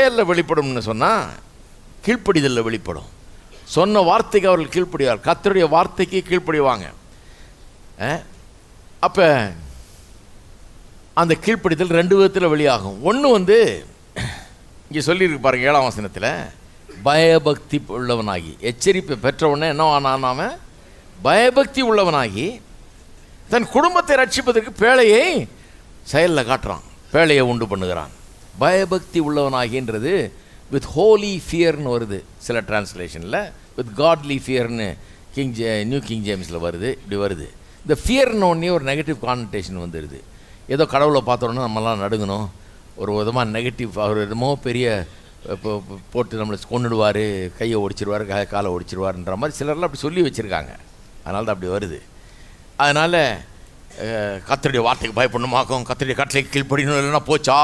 செயலில் வெளிப்படும்னு சொன்னால் கீழ்ப்படிதலில் வெளிப்படும். சொன்ன வார்த்தைக்கு அவர்கள் கீழ்ப்படிவார் கத்தருடைய வார்த்தைக்கு கீழ்ப்படிவாங்க. அப்போ அந்த கீழ்ப்படிதல் ரெண்டு விதத்தில் வெளியாகும். ஒன்று வந்து இங்கே சொல்லியிருக்கு பாருங்க ஏழாம் வசனத்தில் பயபக்தி உள்ளவனாகி. எச்சரிப்பை பெற்றவனே என்ன ஆனான் பயபக்தி உள்ளவனாகி தன் குடும்பத்தை ரட்சிப்பதற்கு பேழையை செயலில் காட்டுறான். பேழையை உண்டு பண்ணுகிறான். பயபக்தி உள்ளவனாகின்றது. வித் ஹோலி ஃபியர்னு வருது சில டிரான்ஸ்லேஷனில் வித் காட்லி ஃபியர்னு கிங் ஜே நியூ கிங் ஜேம்ஸில் வருது இப்படி வருது. இந்த ஃபியர்னு ஒன்றே ஒரு நெகட்டிவ் கான்டேஷன் வந்துடுது ஏதோ கடவுளை பார்த்தோன்னா நம்மலாம் நடுங்கணும். ஒரு விதமாக நெகட்டிவ் அவர் என்னமோ பெரிய இப்போ போட்டு நம்மளை கொண்டுடுவார் கையை ஒடிச்சிருவார் கா காலை ஒடிச்சிருவார்ன்ற மாதிரி சிலர்லாம் அப்படி சொல்லி வச்சுருக்காங்க. அதனால தான் அப்படி வருது. அதனால் கத்தருடைய வார்த்தைக்கு பயப்படணுமாக்கும் கத்தருடைய கட்டளை கீழ்ப்படிணும் இல்லைன்னா போச்சா?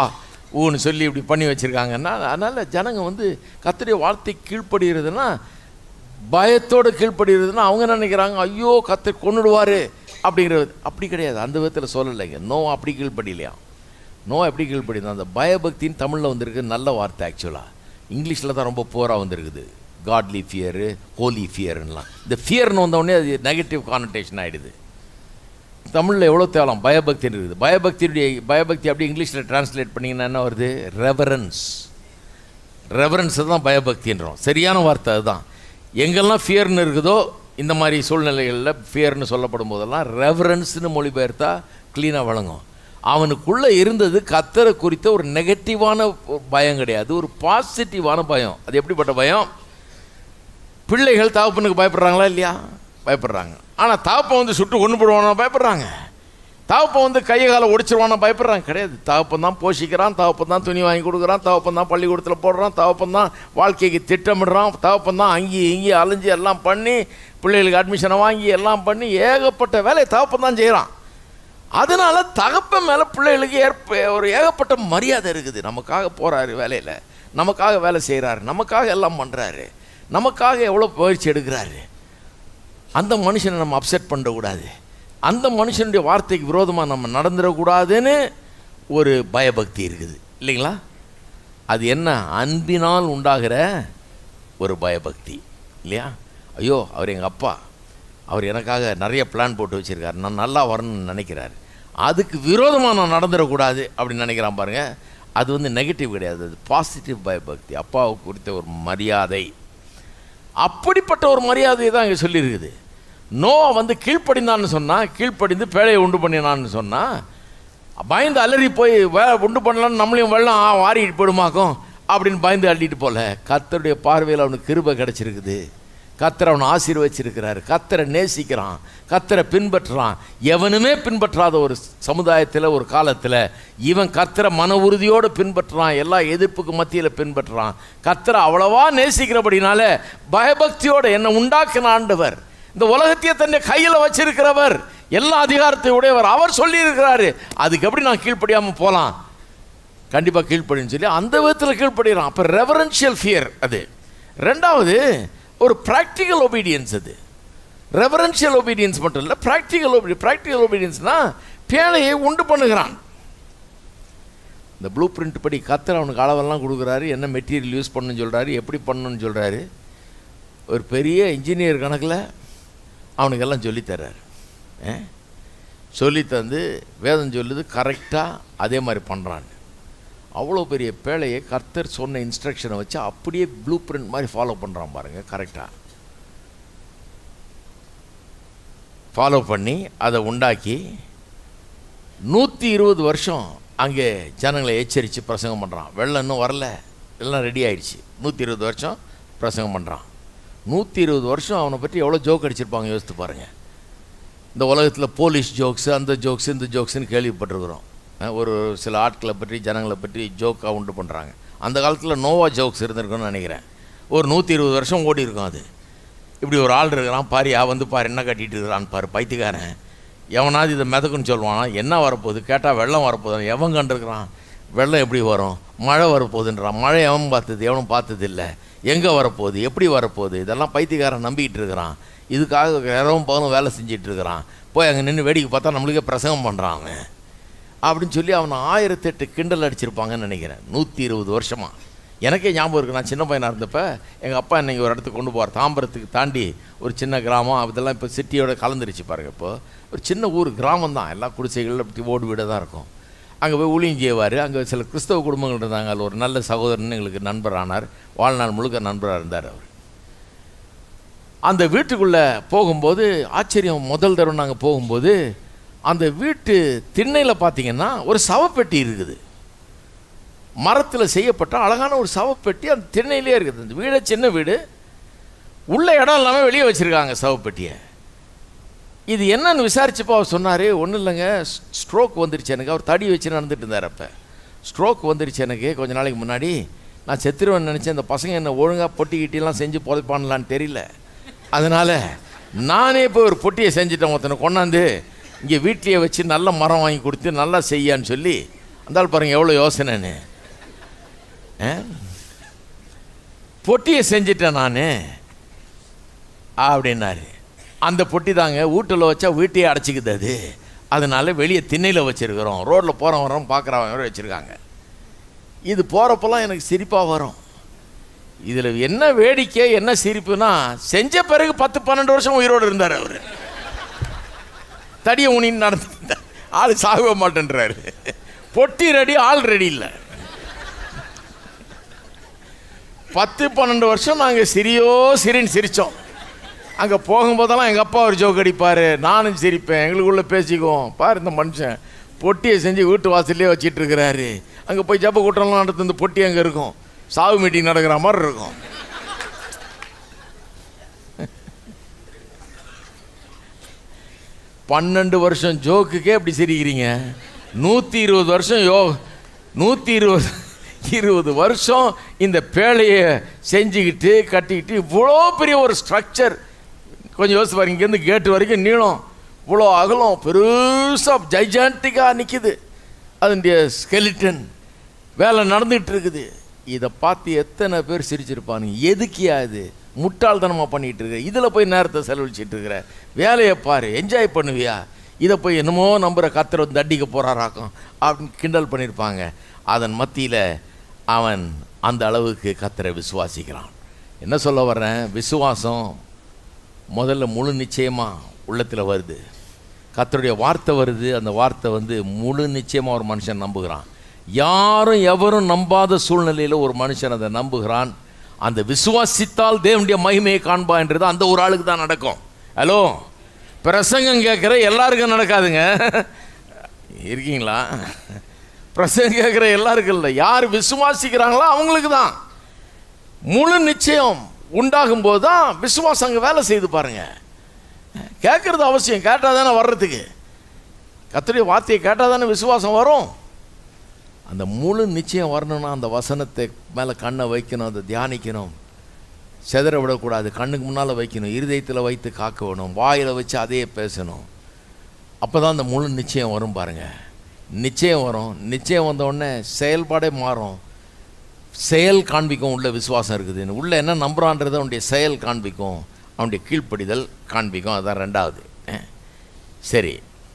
ஊன்னு சொல்லி இப்படி பண்ணி வச்சுருக்காங்கன்னா அதனால் ஜனங்க வந்து கத்தருடைய வார்த்தை கீழ்ப்படுகிறதுனா பயத்தோடு கீழ்ப்படுகிறதுனா அவங்க நினைக்கிறாங்க? ஐயோ கத்தர் கொண்டுடுவார் அப்படிங்கிறது. அப்படி கிடையாது. அந்த விதத்தில் சொல்லலைங்க. நோ அப்படி கீழ்ப்படியிலையா? நோ எப்படி கீழ்ப்படிதான் அந்த பயபக்தின்னு தமிழில் வந்திருக்கு. நல்ல வார்த்தை ஆக்சுவலாக இங்கிலீஷில் தான் ரொம்ப போராக வந்திருக்குது. காட்லி ஃபியரு ஹோலி ஃபியர்லாம் இந்த ஃபியர்னு வந்தவுடனே அது நெகட்டிவ் கானடேஷன் ஆகிடுது தமிழில் எவ்வளோ தேவலாம்? பயபக்தி இருக்குது. பயபக்தியுடைய பயபக்தி அப்படி இங்கிலீஷில் டிரான்ஸ்லேட் பண்ணிங்கன்னா என்ன வருது? ரெவரன்ஸ் ரெவரன்ஸ் தான் பயபக்தின்றோம் சரியான வார்த்தை அதுதான். எங்கெல்லாம் ஃபியர்னு இருக்குதோ இந்த மாதிரி சூழ்நிலைகளில் ஃபியர்னு சொல்லப்படும் போதெல்லாம் ரெவரன்ஸ்னு மொழிபெயர்த்தா க்ளீனாக வழங்கும் அவனுக்குள்ளே இருந்தது கத்தரை குறித்த ஒரு நெகட்டிவான பயம் கிடையாது. ஒரு பாசிட்டிவான பயம். அது எப்படிப்பட்ட பயம்? பிள்ளைகள் தகப்பனுக்கு பயப்படுறாங்களா இல்லையா? பயப்படுறாங்க. ஆனால் தாப்பம் வந்து சுட்டு கொண்டு போடுவானோ பயப்படுறாங்க. தகப்பன் வந்து கையை காலை ஒடிச்சிருவானோ பயப்படுறாங்க. கிடையாது. தகப்பன் தான் போஷிக்கிறான் தகப்பன் தான் துணி வாங்கி கொடுக்குறான் தகப்பன் தான் பள்ளிக்கூடத்தில் போடுறான் தகப்பன் தான் வாழ்க்கைக்கு திட்டமிடுறான் தகப்பன் தான் அங்கேயும் இங்கேயும் அலைஞ்சு எல்லாம் பண்ணி பிள்ளைகளுக்கு அட்மிஷனை வாங்கி எல்லாம் பண்ணி ஏகப்பட்ட வேலையை தகப்பன் தான் செய்கிறான் அதனால் தகப்பன் மேலே பிள்ளைகளுக்கு ஏற்ப ஒரு ஏகப்பட்ட மரியாதை இருக்குது. நமக்காக போகிறாரு வேலையில். நமக்காக வேலை செய்கிறாரு நமக்காக எல்லாம் பண்ணுறாரு நமக்காக எவ்வளோ பயிற்சி எடுக்கிறாரு. அந்த மனுஷனை நம்ம அப்செட் பண்ணக்கூடாது. அந்த மனுஷனுடைய வார்த்தைக்கு விரோதமாக நம்ம நடந்துடக்கூடாதுன்னு ஒரு பயபக்தி இருக்குது. இல்லைங்களா? அது என்ன? அன்பினால் உண்டாகிற ஒரு பயபக்தி. இல்லையா? ஐயோ அவர் எங்கள் அப்பா. அவர் எனக்காக நிறைய பிளான் போட்டு வச்சுருக்காரு. நான் நல்லா வரணும்னு நினைக்கிறாரு. அதுக்கு விரோதமாக நான் நடந்துடக்கூடாது அப்படின்னு நினைக்கிறான் பாருங்கள் அது வந்து நெகட்டிவ் கிடையாது. அது பாசிட்டிவ் பயபக்தி. அப்பாவுக்கு குறித்த ஒரு மரியாதை. அப்படிப்பட்ட ஒரு மரியாதையை தான் இங்கே சொல்லியிருக்குது. நோவா வந்து கீழ்ப்படிந்தான்னு சொன்னால் கீழ்ப்படிந்து பேழையை உண்டு பண்ணினான்னு சொன்னால் பயந்து அலறி போய் வே உண்டு பண்ணலான்னு நம்மளையும் வெள்ளம் வாரிட்டு போயிடுமாக்கும் அப்படின்னு பயந்து அள்ளிட்டு போல. கத்தருடைய பார்வையில் அவனுக்கு கிருபை கிடச்சிருக்குது. கத்தரை அவனை ஆசீர்வச்சிருக்கிறாரு. கத்தரை நேசிக்கிறான். கத்தரை பின்பற்றுறான். எவனுமே பின்பற்றாத ஒரு சமுதாயத்தில் ஒரு காலத்தில் இவன் கத்தரை மன உறுதியோடு பின்பற்றுறான். எல்லா எதிர்ப்புக்கு மத்தியில் பின்பற்றுறான். கத்தரை அவ்வளவா நேசிக்கிறபடினால பயபக்தியோடு என்னை உண்டாக்கின ஆண்டவர். இந்த உலகத்தையே தன்னை கையில் வச்சிருக்கிறவர். எல்லா அதிகாரத்தை உடையவர். அவர் சொல்லியிருக்கிறாரு. அதுக்கு எப்படி நான் கீழ்ப்படியாமல் போகலாம் கண்டிப்பாக கீழ்ப்படின்னு சொல்லி அந்த விதத்தில் கீழ்ப்படுகிறான் அப்போ ரெவரன்ஷியல் ஃபியர் அது. ரெண்டாவது ஒரு ப்ராக்டிக்கல் ஒபீடியன்ஸ் அது. ரெவரன்ஷியல் ஒபீடியன்ஸ் மட்டும் இல்லை ப்ராக்டிக்கல் ஒபீடி ப்ராக்டிக்கல் ஒபீடியன்ஸ்னால் பேழையை உண்டு பண்ணுகிறான். இந்த ப்ளூ பிரிண்ட் படி கத்தர் அவனுக்கு அளவெல்லாம் கொடுக்குறாரு என்ன மெட்டீரியல் யூஸ் பண்ணுன்னு சொல்கிறாரு எப்படி பண்ணணும்னு சொல்கிறாரு ஒரு பெரிய இன்ஜினியர் கணக்கில் அவனுக்கெல்லாம் சொல்லித்தர்றாரு ஆ? சொல்லி தந்து வேதம் சொல்லுது கரெக்டாக அதே மாதிரி பண்ணுறான்னு அவ்வளோ பெரிய பேழையை கர்த்தர் சொன்ன இன்ஸ்ட்ரக்ஷனை வச்சு அப்படியே ப்ளூ பிரிண்ட் மாதிரி ஃபாலோ பண்ணுறான் பாருங்கள் கரெக்டாக ஃபாலோ பண்ணி அதை உண்டாக்கி நூற்றி இருபது வருஷம் அங்கே ஜனங்களை எச்சரித்து பிரசங்கம் பண்ணுறான் வெள்ளம் இன்னும் வரல எல்லாம் ரெடி ஆகிடுச்சு நூற்றி இருபது வருஷம் பிரசங்கம் பண்ணுறான் நூற்றி இருபது வருஷம் அவனை பற்றி எவ்வளோ ஜோக் அடிச்சிருப்பாங்க யோசித்து பாருங்கள் இந்த உலகத்தில் போலீஸ் ஜோக்ஸு அந்த ஜோக்ஸு இந்த ஜோக்ஸுன்னு கேள்விப்பட்டிருக்கிறோம். ஒரு சில ஆட்களை பற்றி ஜனங்களை பற்றி ஜோக்காக உண்டு பண்ணுறாங்க அந்த காலத்தில் நோவா ஜோக்ஸ் இருந்திருக்குன்னு நினைக்கிறேன். ஒரு நூற்றி இருபது வருஷம் ஓடி இருக்கும் அது. இப்படி ஒரு ஆள் இருக்கிறான் பாரியா வந்து பாரு என்ன கட்டிட்டு இருக்கிறான் பாரு பைத்தியக்காரன். எவனாவது இதை மிதக்குன்னு சொல்லுவானா என்ன வரப்போகுது? கேட்டால் வெள்ளம் வரப்போகுது. எவன் கண்டிருக்கிறான்? வெள்ளம் எப்படி வரும்? மழை வரப்போகுதுன்றான் மழை எவன் பார்த்தது? எவனும் பார்த்தது இல்லை. எங்கே வரப்போகுது? எப்படி வரப்போகுது? இதெல்லாம் பைத்தியக்காரன் நம்பிக்கிட்டு இருக்கிறான். இதுக்காக இரவும் பகலும் வேலை செஞ்சிட்ருக்கிறான் போய் அங்கே நின்று வேடிக்கை பார்த்தா நம்மளுக்கே பிரசங்கம் பண்ணுறான் அவன். அப்படின்னு சொல்லி அவனை ஆயிரத்தெட்டு கிண்டல் அடிச்சிருப்பாங்கன்னு நினைக்கிறேன். நூற்றி இருபது வருஷமாக எனக்கே ஞாபகம் இருக்குது நான் சின்ன பையனாக இருந்தப்போ எங்கள் அப்பா என்னை ஒரு இடத்துக்கு கொண்டு போவார். தாம்பரத்துக்கு தாண்டி ஒரு சின்ன கிராமம். அதெல்லாம் இப்போ சிட்டியோட கலந்துருச்சு பாருங்கள் இப்போது ஒரு சின்ன ஊர் கிராமம் தான். எல்லா குடிசைகளில் அப்படி ஓடு வீடாக தான் இருக்கும். அங்கே போய் ஊழியம் செய்வார். அங்கே சில கிறிஸ்தவ குடும்பங்கள் இருந்தாங்க. அதில் ஒரு நல்ல சகோதரன் எங்களுக்கு நண்பர் ஆனார் வாழ்நாள் முழுக்க நண்பராக இருந்தார் அவர். அந்த வீட்டுக்குள்ளே போகும்போது ஆச்சரியம். முதல் தடவை நாங்கள் போகும்போது அந்த வீட்டு திண்ணையில் பார்த்தீங்கன்னா ஒரு சவப்பெட்டி இருக்குது. மரத்தில் செய்யப்பட்ட அழகான ஒரு சவப்பெட்டி அந்த திண்ணையிலே இருக்குது. அந்த வீடே சின்ன வீடு. உள்ள இடம் இல்லாமல் வெளியே வச்சுருக்காங்க சவப்பெட்டியை. இது என்னன்னு விசாரிச்சப்போ அவர் சொன்னார் ஒன்றும் இல்லைங்க ஸ்ட்ரோக் வந்துருச்சு எனக்கு. அவர் தடி வச்சு நடந்துட்டு இருந்தார் அப்போ. ஸ்ட்ரோக் வந்துருச்சு எனக்கு கொஞ்ச நாளைக்கு முன்னாடி. நான் செத்துருவேன் நினச்சேன் இந்த பசங்க என்ன ஒழுங்காக பொட்டி கிட்டிலாம் செஞ்சு புதைப்பானலான்னு தெரியல. அதனால் நானே போய் ஒரு பொட்டியை செஞ்சுட்டேன் ஒருத்தனை கொண்டாந்து. இங்கே வீட்லேயே வச்சு நல்ல மரம் வாங்கி கொடுத்து நல்லா செய்யான்னு சொல்லி அந்தால் பாருங்க எவ்வளோ யோசனைன்னு. பொட்டியை செஞ்சிட்டேன் நான். அப்படின்னாரு. அந்த பொட்டி தாங்க வீட்டில் வச்சா வீட்டையே அடைச்சிக்குது அது. அதனால வெளியே திண்ணையில் வச்சுருக்குறோம். ரோட்டில் போகிறோம் வரோம் பார்க்குறவங்க வச்சுருக்காங்க. இது போகிறப்பெல்லாம் எனக்கு சிரிப்பாக வரும். இதில் என்ன வேடிக்கை என்ன சிரிப்புனா செஞ்ச பிறகு பத்து பன்னெண்டு வருஷம் உயிரோடு இருந்தார் அவர். தடியை உனின்னு நடந்து ஆள் சாகவே மாட்டேன்றாரு. பொட்டி ரெடி ஆள் ரெடி இல்லை. பத்து பன்னெண்டு வருஷம் நாங்கள் சிரியோ சிரின்னு சிரித்தோம் அங்கே போகும்போதெல்லாம் எங்கள் அப்பா ஒரு ஜோக் அடிப்பார். நானும் சிரிப்பேன் எங்களுக்குள்ளே பேசிக்குவோம். பாரு இந்த மனுஷன் பொட்டியை செஞ்சு வீட்டு வாசல்லே வச்சிட்ருக்கிறாரு அங்கே போய் ஜப்ப கூட்டம்லாம் நடத்து இந்த பொட்டி அங்கே இருக்கும். சாவு மீட்டிங் நடக்கிற மாதிரி இருக்கும். பன்னெண்டு வருஷம் ஜோக்குக்கே இப்படி சிரிக்கிறீங்க. நூற்றி இருபது வருஷம் யோ நூற்றி இருபது இருபது வருஷம் இந்த பேழையை செஞ்சுக்கிட்டு கட்டிக்கிட்டு இவ்வளோ பெரிய ஒரு ஸ்ட்ரக்சர் கொஞ்சம் யோசிச்சு பாருங்க இங்கேருந்து கேட்டு வரைக்கும் நீளம். இவ்வளோ அகலம் பெருசாக ஜைஜான்டிக்காக நிற்கிது அதனுடைய ஸ்கெலிட்டன் வேலை நடந்துகிட்டு இருக்குது. இதை பார்த்து எத்தனை பேர் சிரிச்சிருப்பானுங்க. எதுக்கியா இது? முட்டாள்தனமாக பண்ணிகிட்டு இருக்க. இதில் போய் நேரத்தை செலவழிச்சிட்டு இருக்கிற. வேலையை பாரு என்ஜாய் பண்ணுவியா? இதை போய் என்னமோ நம்புகிற கத்தர் வந்து தண்டிக்க போகிறாராக்கும் அப்படின்னு கிண்டல் பண்ணியிருப்பாங்க அதன் மத்தியில் அவன் அந்த அளவுக்கு கத்தரை விசுவாசிக்கிறான். என்ன சொல்ல வர்றேன்? விசுவாசம் முதல்ல முழு நிச்சயமாக உள்ளத்தில் வருது. கத்தருடைய வார்த்தை வருது. அந்த வார்த்தை வந்து முழு நிச்சயமாக ஒரு மனுஷன் நம்புகிறான். யாரும் எவரும் நம்பாத சூழ்நிலையில் ஒரு மனுஷன் அதை நம்புகிறான். அந்த விசுவாசித்தால் தேவனுடைய மகிமையை காண்பா என்றது அந்த ஒரு ஆளுக்கு தான் நடக்கும். ஹலோ பிரசங்கம் கேட்குற எல்லாருக்கும் நடக்காதுங்க. இருக்கீங்களா? பிரசங்கம் கேட்குற எல்லாருக்கும் இல்லை. யார் விசுவாசிக்கிறாங்களோ அவங்களுக்கு தான். முழு நிச்சயம் உண்டாகும் போது தான் விசுவாசம் அங்கே வேலை செய்து பாருங்கள் கேட்குறது அவசியம். கேட்டால் தானே வர்றதுக்கு. கத்துடைய வார்த்தையை கேட்டால் தானே விசுவாசம் வரும். அந்த முழு நிச்சயம் வரணும்னா அந்த வசனத்தை மேலே கண்ணை வைக்கணும் அதை தியானிக்கணும். செதற விடக்கூடாது கண்ணுக்கு முன்னால் வைக்கணும் இருதயத்தில் வைத்து காக்க வேணும் வாயில் வச்சு அதையே பேசணும். அப்போ தான் அந்த முழு நிச்சயம் வரும் பாருங்கள் நிச்சயம் வரும். நிச்சயம் வந்தவுடனே செயல்பாடே மாறும். செயல் காண்பிக்கும் உள்ள விசுவாசம் இருக்குது. உள்ளே என்ன நம்புறான்றதை அவனுடைய செயல் காண்பிக்கும். அவனுடைய கீழ்ப்படிதல் காண்பிக்கும். அதுதான் ரெண்டாவது. சரி.